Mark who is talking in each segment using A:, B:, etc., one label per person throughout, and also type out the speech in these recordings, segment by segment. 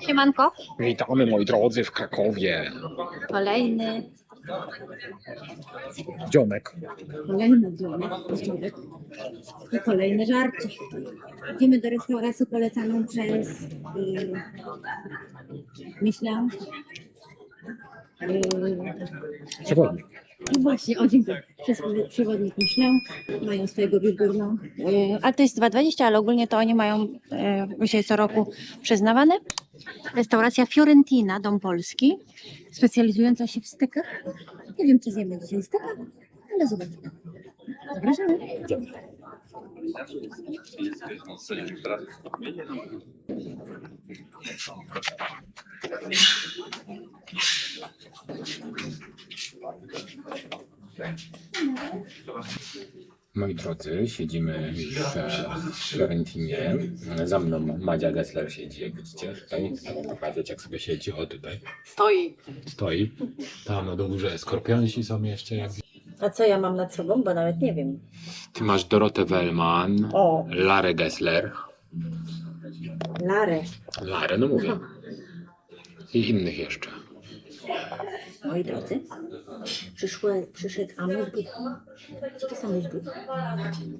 A: Siemanko.
B: Witamy moi drodzy w Krakowie.
A: Kolejny.
B: Dzionek.
A: Kolejny dzionek. dzionek. I kolejny żarcie. Idziemy do restauracji polecaną przez y, myślę. Y,
B: Przewodnik.
A: No właśnie, o dziękuję. Przez przewodnik myślę. Mają swojego biurgurną. Y, ale to jest 2,20, ale ogólnie to oni mają y, dzisiaj co roku przyznawane. Restauracja Fiorentina, Dom Polski, specjalizująca się w stykach. Nie wiem, czy zjemy dzisiaj steka, ale zobaczymy. Zapraszamy.
B: Moi drodzy, siedzimy już w Fiorentinie. Za mną Madzia Gessler siedzi, jak widzicie. Tutaj pokazać, jak sobie siedzi. O, tutaj
C: Stoi.
B: stoi. Tam na górze skorpionsi są jeszcze. Jak...
C: A co ja mam nad sobą? Bo nawet nie wiem.
B: Ty masz Dorotę Wellman,
C: O,
B: Larę Gessler.
C: Larę.
B: Larę, no mówię. I innych jeszcze.
C: Moi drodzy, przyszły, przyszedł Amuzgut. Co to jest Amuzgut?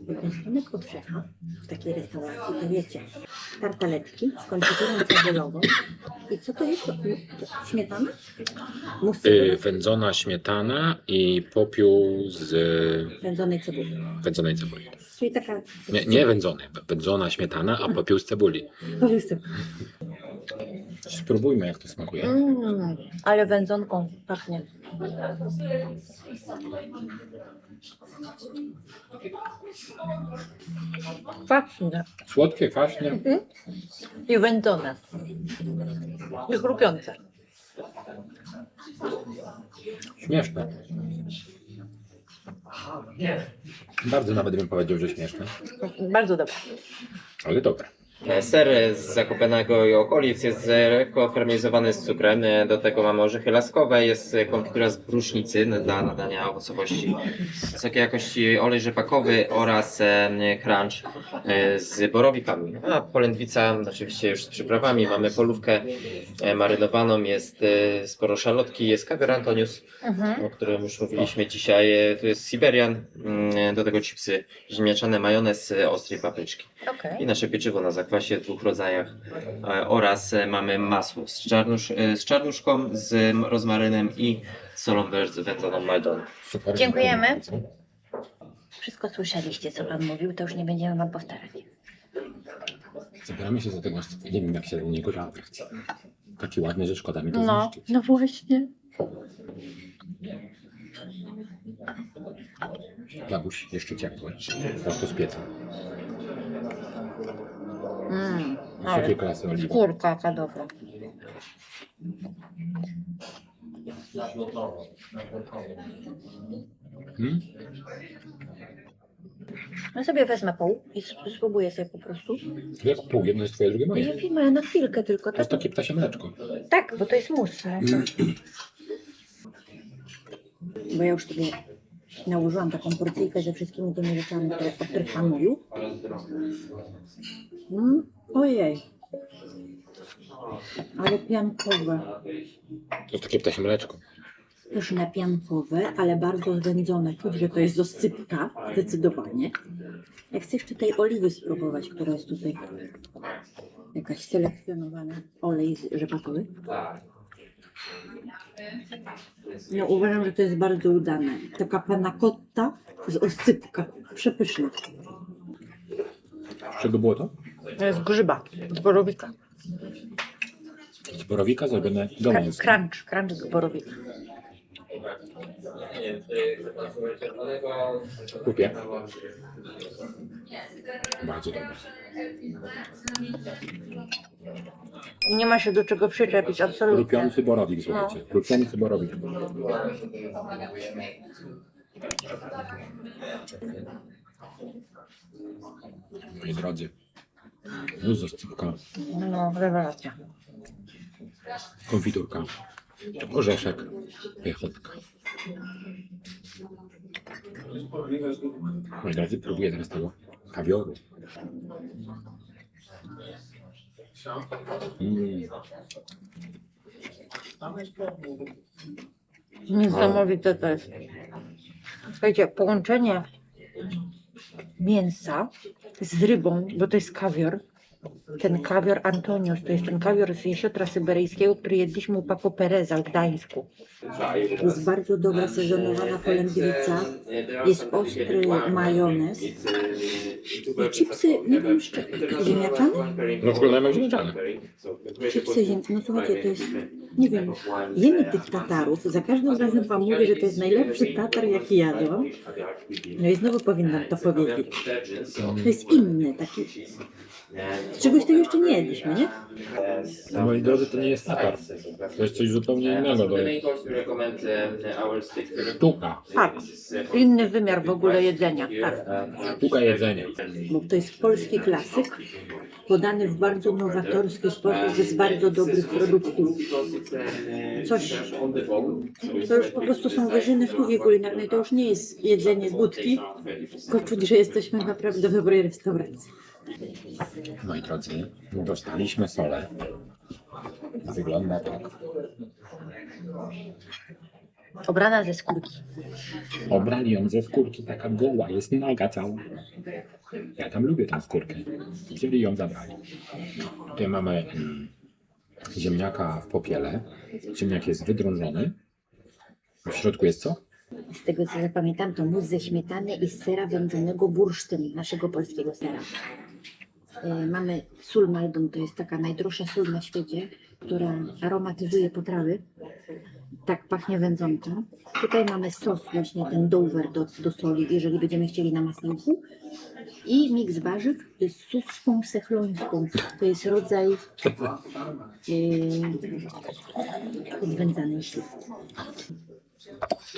C: Wykończony od szefa w takiej restauracji, to wiecie, tartaletki z konfiturą cebulową. I co to jest? Śmietana? Mus
B: Y,
C: cebuli,
B: wędzona śmietana i popiół z
C: wędzonej cebuli.
B: wędzonej cebuli.
C: Czyli taka...
B: Nie, nie wędzony, wędzona śmietana, a popiół z cebuli.
C: Powiedz
B: Spróbujmy, jak to smakuje.
C: Mm, ale wędzonką pachnie. Kwaśne.
B: Słodkie, kwaśne.
C: I wędzone. I chrupiące.
B: Śmieszne. Bardzo nawet bym powiedział, że śmieszne,
C: Bardzo dobre.
B: ale dobre.
D: Ser z Zakopanego i okolic jest lekko z cukrem. Do tego mamy orzechy laskowe, jest konfitura z brusznicy dla nadania owocowości. Wysokiej jakości olej rzepakowy oraz e, crunch e, z borowikami. A polędwica oczywiście już z przyprawami. Mamy polówkę e, marynowaną, jest e, sporo szalotki, jest kawior Antonius, o którym już mówiliśmy dzisiaj. E, Tu jest Siberian, mm, do tego chipsy ziemniaczane, majonez e, ostrej papryczki
C: Okej.
D: i nasze pieczywo na zakwasie w dwóch rodzajach e, oraz e, mamy masło z, czarnusz, e, z czarnuszką, z rozmarynem i solą wędz- wędzoną.
B: Super.
A: Dziękujemy. Wszystko słyszeliście, co Pan mówił, to już nie będziemy Wam powtarzać.
B: Zabieramy się za tego, nie wiem jak się do niego zabrać. Taki ładny, że szkoda mi to
A: No,
B: zniszczyć.
A: no właśnie.
B: Gabuś, jeszcze ciepły. Prosto z pieca.
A: Mm,
B: Wysokiej klasy oliwa.
A: skórka jaka dobra.
B: Hmm?
C: Ja sobie wezmę pół i spróbuję sobie po prostu.
B: Jak pół, jedno jest twoje, drugie
C: Ja
B: moje.
C: wiem, ale na chwilkę tylko.
B: To jest
C: Tak,
B: takie ptasie mleczko.
C: tak bo to jest mus. Bo ja już sobie nałożyłam taką porcyjkę ze wszystkimi tymi rzeczami, które, o których Pan mówił. Mm, ojej. Ale piankowe.
B: To jest takie ptasie mleczko.
C: Pyszne piankowe, ale bardzo zwędzone. Czuć, że to jest dosypka, zdecydowanie. Ja chcę jeszcze tej oliwy spróbować, która jest tutaj jakaś selekcjonowana. Olej z- rzepakowy. No uważam, że to jest bardzo udane. Taka panna cotta z oscypka. Przepyszna.
B: Z czego było to?
C: Z grzyba, z borowika.
B: Z borowika zrobione do mięsa.
C: Crunch, crunch z borowika.
B: Kupię. Bardzo dobre.
C: Nie ma się do czego przyczepić, absolutnie.
B: Lupiący borowik, słuchajcie. Lupiący borowik. Moi drodzy, już zascypka,
C: No, rewelacja.
B: konfiturka, orzeszek, piechotka. Moi drodzy, próbuję teraz tego kawioru. Mm.
C: Niesamowite to jest. Słuchajcie, połączenie mięsa z rybą, bo to jest kawior. Ten kawior Antonius, to jest ten kawior z jesiotra syberyjskiego, który jedliśmy u Papo Pereza w Gdańsku. Jest bardzo dobra sezonowana polędwica, jest ostry majonez. I chipsy, nie wiem, czego, ziemniaczane?
B: No wyglądają jak ziemniaczane.
C: Chipsy ziemniaczane, no słuchajcie, to jest, nie wiem, jemy tych tatarów, za każdym razem wam mówię, że to jest najlepszy tatar, jaki jadłam. No i znowu powinnam to powiedzieć. To jest inny, taki, czegoś tego jeszcze nie jedliśmy, nie?
B: Moi drodzy, to nie jest tatar. To jest coś zupełnie innego. To jest sztuka.
C: Tak, inny wymiar w ogóle jedzenia, tak.
B: Sztuka jedzenia.
C: Bo to jest polski klasyk, podany w bardzo nowatorski sposób, z bardzo dobrych produktów. Coś, to już po prostu są wyżyny sztuki kulinarnej, to już nie jest jedzenie z budki, tylko czuć, że jesteśmy naprawdę w dobrej restauracji.
B: Moi drodzy, dostaliśmy solę. Wygląda tak.
C: Obrana ze skórki.
B: Obrali ją ze skórki, taka goła, jest naga cała. Ja tam lubię tę skórkę. Wzięli ją, zabrali. Tutaj mamy mm, ziemniaka w popiele. Ziemniak jest wydrążony. W środku jest co?
C: Z tego co zapamiętam, to mus ze śmietany i z sera wędzonego bursztynu, naszego polskiego sera. E, Mamy sól Maldon, to jest taka najdroższa sól na świecie, która aromatyzuje potrawy. Tak pachnie wędzonka. Tutaj mamy sos właśnie ten dover do, do soli, jeżeli będziemy chcieli na masełku. I miks warzyw z suszką sechlońską. To jest rodzaj yy, śliwki.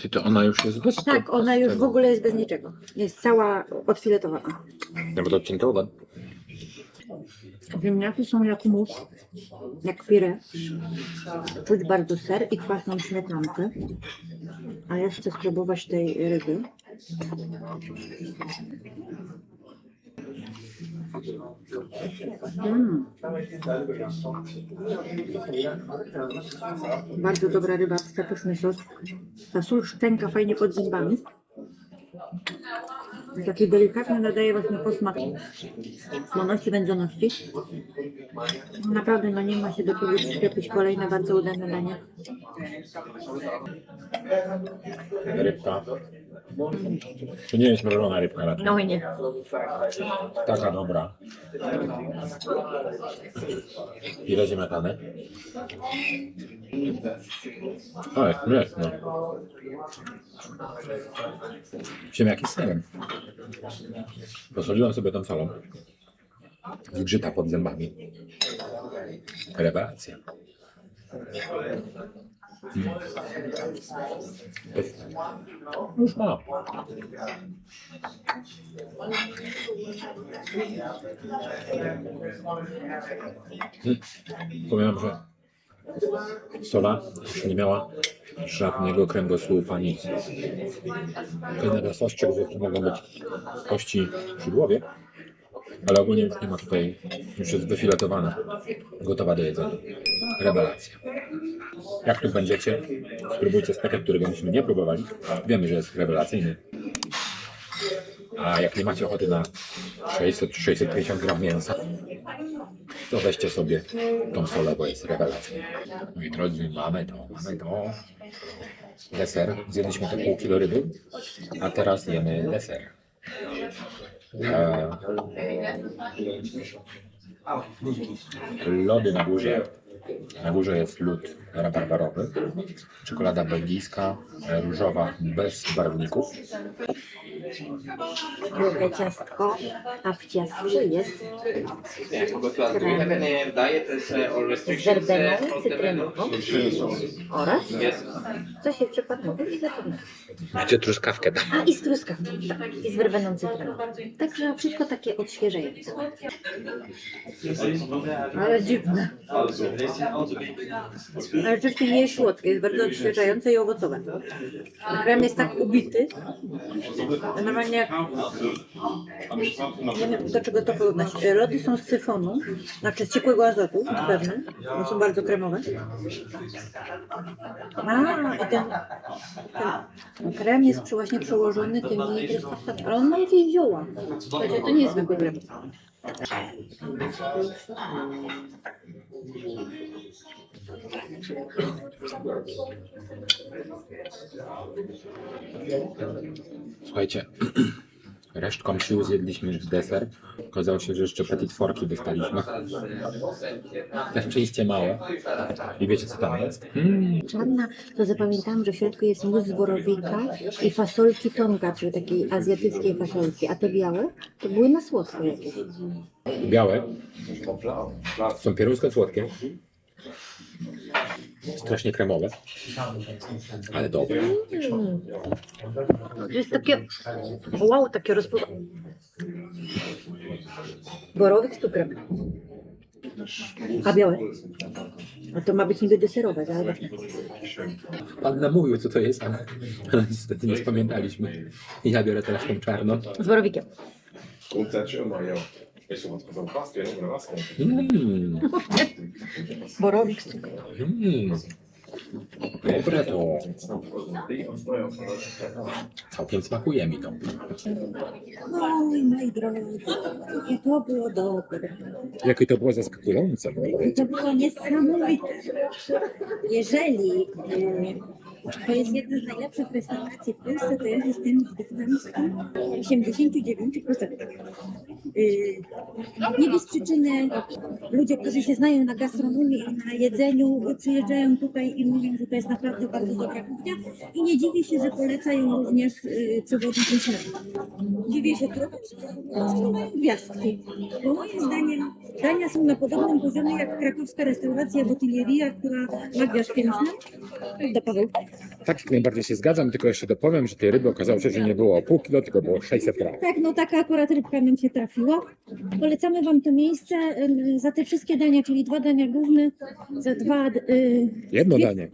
B: Ty, to ona już jest bez
C: Tak, ona już w ogóle jest bez niczego. Jest cała odfiletowana.
B: Nawet odcięta ogon.
C: Ziemniaki są jak mus, jak pire. Czuć bardzo ser i kwasną śmietankę. A ja chcę spróbować tej ryby. Mm. Bardzo dobra ryba, przepyszny sos. Ta sól szczęka fajnie pod zębami. Taki delikatny nadaje właśnie posmak słoności, wędzoności. Naprawdę no nie ma się do czego przyczepić. Kolejne bardzo udane danie.
B: Rybka. To nie jest mrożona rybka raczej.
C: No i nie.
B: Taka dobra. Ile ziemniakane? O, jest, jest, no. Ziemniaki z serem. Posoliłem sobie tą solą. Zgrzyta pod zębami. Rewelacja. Mm. Pyszne. Już mam. Hmm. Powiem, że sola już nie miała żadnego kręgosłupa, nic. Sos, czego tu mogą być kości szydłowie, ale ogólnie już nie ma tutaj, już jest wyfiletowana, gotowa do jedzenia. Rewelacja. Jak tu będziecie, spróbujcie steka, którego myśmy nie próbowali. Wiemy, że jest rewelacyjny. A jak nie macie ochoty na 600-650 gram mięsa, to weźcie sobie tą solę, bo jest rewelacja. Moi drodzy, mamy to, mamy to. Deser. Zjedliśmy te pół kilo ryby, a teraz jemy deser. E, lody na górze. Na górze jest lód rabarbarowy, czekolada belgijska, różowa, bez barwników.
C: Drugie ciastko, a w ciastku jest z werbeną cytrynową oraz coś jeszcze pan mówi? Zapomniałam.
B: Macie truskawkę tam.
C: A i z truskawką, tak, i z werbeną cytryną. Także wszystko takie odświeżające. Ale dziwne. Ale rzeczywiście nie jest słodkie, jest bardzo odświeżające i owocowe. Krem jest tak ubity, że normalnie jak... Nie wiem do czego to porównać. Lody są z syfonu, znaczy z ciekłego azotu, pewne, bo są bardzo kremowe. A, ten, ten krem jest przy- właśnie przełożony tymi truskawkami, ale on ma jakieś zioła. Słuchajcie, to nie jest zwykły krem.
B: Słuchajcie, resztką sił zjedliśmy już deser. Okazało się, że jeszcze petit forki dostaliśmy. Też częściej małe. I wiecie co tam jest? Mm,
C: Czarna, to zapamiętałam, że w środku jest mus z borowika i fasolki tonga, czyli takiej azjatyckiej fasolki. A te białe to były na słodko jakieś.
B: białe. Są pierusko słodkie. Strasznie kremowe. Ale dobre.
C: To jest takie, wow, takie rozpływa. Borowik z cukrem. A białe? No to ma być niby deserowe, ale właśnie.
B: Pan nam mówił co to jest, ale, ale niestety nie spamiętaliśmy. Ja biorę teraz tą czarną.
C: Z borowikiem.
E: Oder was?
B: Mm,
C: Borowik z
B: mm. Dobre to. Całkiem smakuje mi to.
C: Oj, moi drodzy, jakie to było dobre.
B: Jakie to było zaskakujące.
C: To było niesamowite. Jeżeli e, to jest jedna z najlepszych restauracji w Polsce, to ja jestem Gdańsku w 89%. E, Nie bez przyczyny ludzie, którzy się znają na gastronomii i na jedzeniu, przyjeżdżają tutaj i mówią, że to jest naprawdę bardzo dobra kuchnia i nie dziwię się, że polecają również e, przewodnicy Michelin. Dziwię się trochę, że mają gwiazdki, bo moim zdaniem dania są na podobnym poziomie jak krakowska restauracja Botylieria, która ma Michelin. Prawda, Paweł?
B: Tak, jak najbardziej się zgadzam, tylko jeszcze dopowiem, że tej ryby okazało się, że nie było pół kilo, tylko było 600 gram.
C: Tak, no taka akurat rybka nam się trafiła. Polecamy Wam to miejsce em, za te wszystkie dania, czyli dwa dania główne, za dwa, y,
B: Jedno
C: Nie.
B: danie.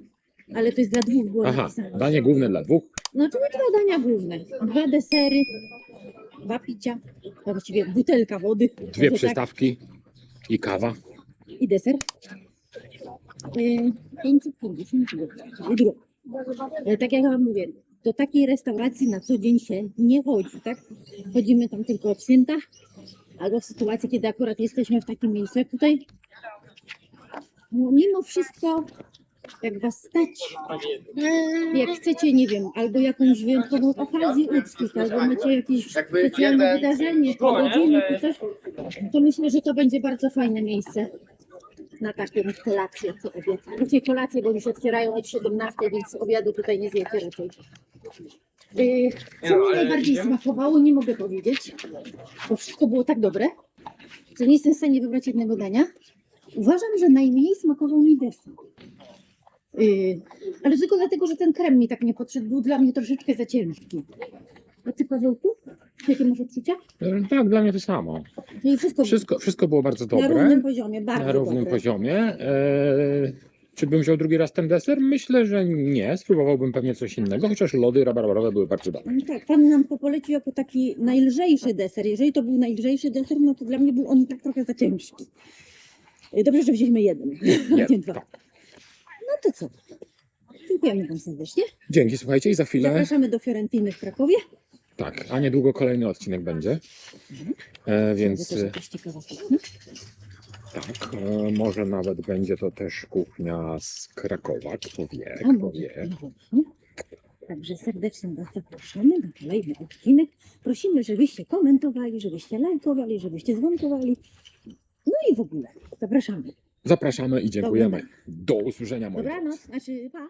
C: ale to jest dla dwóch było
B: Aha,
C: napisane.
B: danie główne dla dwóch.
C: No czyli dwa dania główne, dwa desery, dwa picia, właściwie butelka wody.
B: Dwie
C: Może tak,
B: przystawki i kawa.
C: I deser. Y, 550 zł, czyli. Ale tak jak Wam mówię, do takiej restauracji na co dzień się nie chodzi, tak? Chodzimy tam tylko od święta, albo w sytuacji, kiedy akurat jesteśmy w takim miejscu jak tutaj. No, mimo wszystko, jak Was stać, jak chcecie, nie wiem, albo jakąś wyjątkową okazję uczcić, albo macie jakieś specjalne wydarzenie, urodziny czy coś, to myślę, że to będzie bardzo fajne miejsce na taką kolację, co obiad. Znaczy kolację, bo już otwierają od 17, więc obiadu tutaj nie zjecie raczej. Yy, Co mi najbardziej smakowało, nie mogę powiedzieć, bo wszystko było tak dobre, że nie jestem w stanie wybrać jednego dania. Uważam, że najmniej smakował mi deser. Yy, ale tylko dlatego, że ten krem mi tak nie podszedł, był dla mnie troszeczkę za ciężki. A ty Pawełku? Jakie masz odczucia?
B: E, Tak, dla mnie to samo.
C: No i wszystko,
B: Wszystko, wszystko było bardzo
C: na
B: dobre.
C: równym poziomie, bardzo
B: na równym
C: dobre.
B: poziomie. E, czy bym wziął drugi raz ten deser? Myślę, że nie. Spróbowałbym pewnie coś innego, chociaż lody rabarbarowe były bardzo dobre.
C: No Tak, pan nam to polecił jako taki najlżejszy deser. Jeżeli to był najlżejszy deser, no to dla mnie był on tak trochę za ciężki. Y, Dobrze, że wzięliśmy jeden,
B: Nie,
C: nie dwa.
B: tak.
C: No to co? Dziękujemy Wam serdecznie.
B: Dzięki, słuchajcie, i za chwilę.
C: Zapraszamy do Fiorentiny w Krakowie.
B: Tak, a niedługo kolejny odcinek będzie. E, więc
C: To też
B: e, tak, e, może nawet będzie to też kuchnia z Krakowa, kto wie,
C: A
B: kto
C: może
B: wie.
C: nie? Także serdecznie Was zapraszamy na kolejny odcinek. Prosimy, żebyście komentowali, żebyście lajkowali, żebyście dzwonkowali. No i w ogóle zapraszamy.
B: Zapraszamy i dziękujemy. Do usłyszenia, moi drodzy.
C: Dobranoc, znaczy pa.